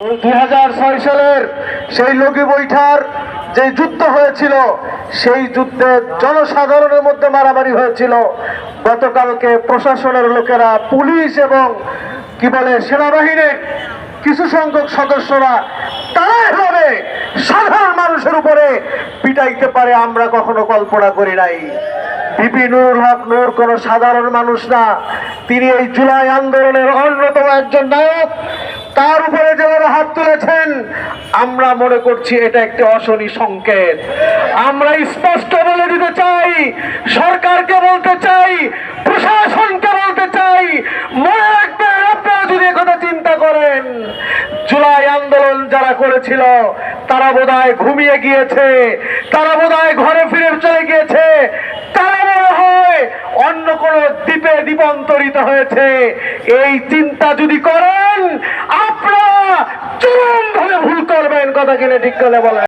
দুই হাজার ছয় সালের সেই লগি বৈঠার যে যুদ্ধ হয়েছিল, সেই যুদ্ধে জনসাধারণের মধ্যে মারামারি হয়েছিল। গতকালকে প্রশাসনের লোকেরা, পুলিশ এবং কি বলে, সেনাবাহিনীর কিছু সংখ্যক সদস্যরা তারা এভাবে সাধারণ মানুষের উপরে পিটাইতে পারে আমরা কখনো কল্পনা করি নাই। বিপি নুরুল হক নূর কোন সাধারণ মানুষ না। তিনি এই জুলাই আন্দোলনের অন্যতম একজন নায়ক। তার উপরে যেভাবে হাত তুলেছেন, আমরা মনে করছি এটা একটি অশনি সংকেত। আমরা স্পষ্ট বলে দিতে চাই, সরকারকে বলতে চাই, প্রশাসনকে বলতে চাই, মনে রাখবেন আপনারা যদি একথা চিন্তা করেন, জুলাই আন্দোলন যারা করেছিল, তারা বোধহয় ঘুমিয়ে গিয়েছে, তারা বোধহয় ঘরে ফিরে চলে গিয়েছে। তারা মনে হয় অন্য কোন দ্বীপে দ্বীপান্তরিত হয়েছে। এই চিন্তা যদি করেন কথা কিনে ঠিক করে বলেন